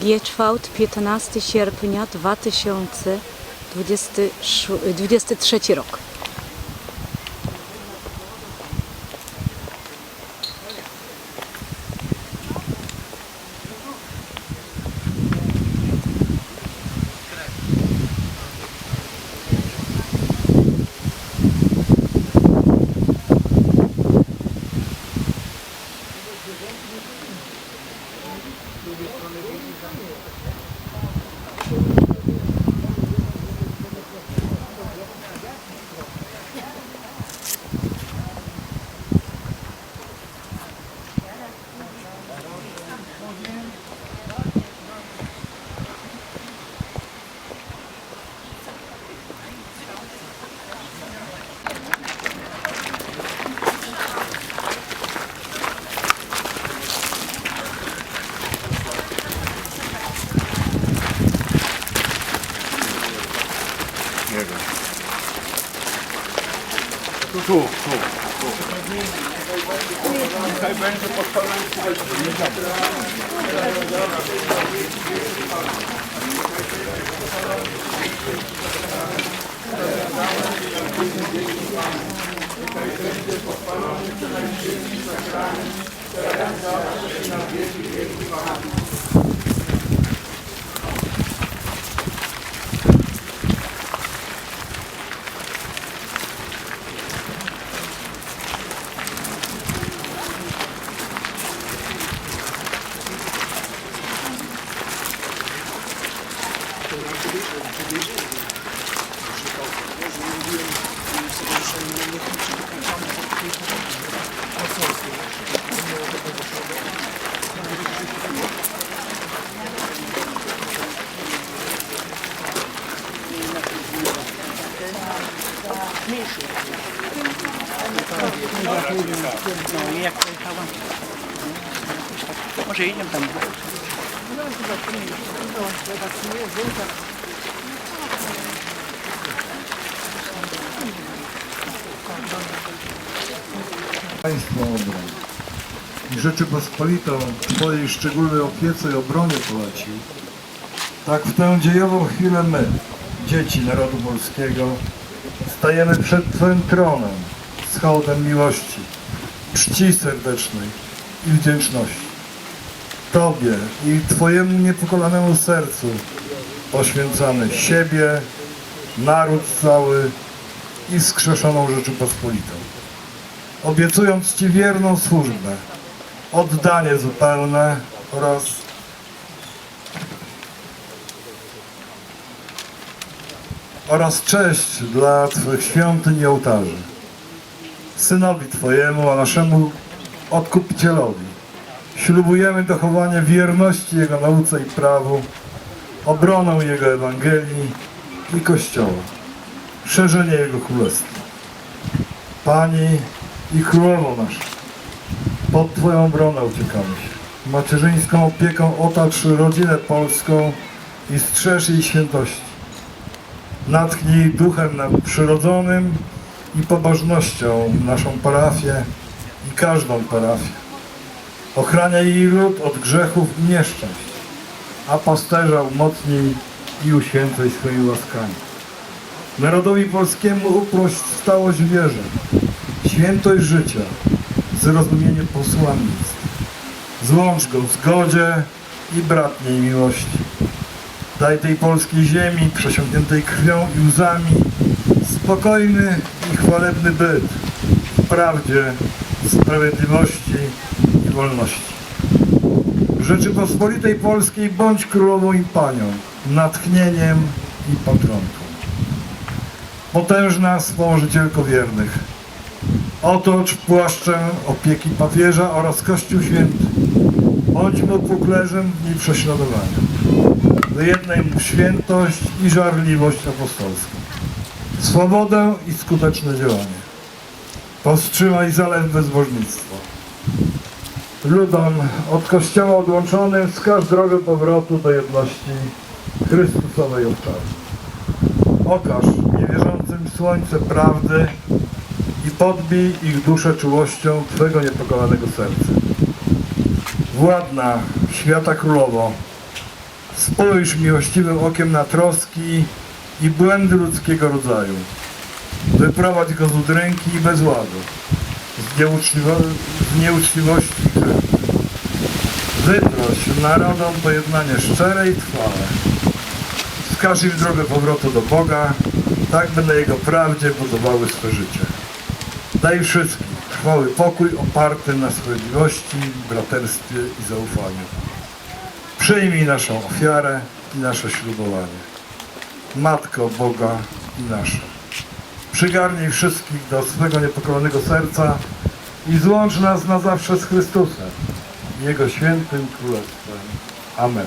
Gieczwałt 15 sierpnia 2023 rok. Tu, tu. Tutaj będzie podpalony No i jak pojechałam, Може, їдемо там. Państwo obrony i Rzeczypospolitą Twojej szczególnej opiece i obronie polecił, tak w tę dziejową chwilę my, dzieci narodu polskiego, stajemy przed Twoim tronem z hołdem miłości, czci serdecznej i wdzięczności. Tobie i Twojemu niepokolanemu sercu poświęcamy siebie, naród cały i skrzeszoną Rzeczypospolitą obiecując Ci wierną służbę, oddanie zupełne oraz oraz cześć dla Twych świątyń i ołtarzy. Synowi Twojemu, a naszemu Odkupicielowi ślubujemy dochowanie wierności Jego nauce i prawu, obronę Jego Ewangelii i Kościoła, szerzenie Jego Królestwa. Pani i Królowo nasza, pod Twoją obronę uciekamy się. Macierzyńską opieką otacz rodzinę polską i strzeż jej świętości. Natchnij duchem przyrodzonym i pobożnością naszą parafię i każdą parafię. Ochraniaj jej lud od grzechów i nieszczęść, a pasterza umocnij i uświęcaj swoimi łaskami. Narodowi polskiemu uprość stałość wierzy, świętość życia, zrozumienie posłannictw. Złącz go w zgodzie i bratniej miłości. Daj tej polskiej ziemi, przesiąkniętej krwią i łzami, spokojny i chwalebny byt w prawdzie, sprawiedliwości i wolności. Rzeczypospolitej Polskiej bądź królową i panią, natchnieniem i patronką. Potężna wspomożycielko wiernych, Otocz płaszczem opieki papieża oraz Kościół Święty. Bądź mu puklerzem w dni prześladowania. Wyjednaj mu świętość i żarliwość apostolską. Swobodę i skuteczne działanie. Powstrzymaj zalew bezbożnictwa. Ludom od Kościoła odłączonym wskaż drogę powrotu do jedności Chrystusowej owczary. Okaż niewierzącym słońce prawdy i podbij ich duszę czułością Twego niepokalanego serca. Władna świata królowo, Spójrz miłościwym okiem na troski i błędy ludzkiego rodzaju. Wyprowadź go z udręki i bezładu, z, nieuczciwo- z nieuczciwości grzechów. Wyproś narodom pojednanie szczere i trwałe. Wskaż im drogę powrotu do Boga, tak by na Jego prawdzie budowały swe życie. Daj wszystkim trwały pokój oparty na sprawiedliwości, braterstwie i zaufaniu. Przyjmij naszą ofiarę i nasze ślubowanie. Matko Boga i nasza. Przygarnij wszystkich do swego niepokolonego serca i złącz nas na zawsze z Chrystusem Jego świętym Królestwem. Amen.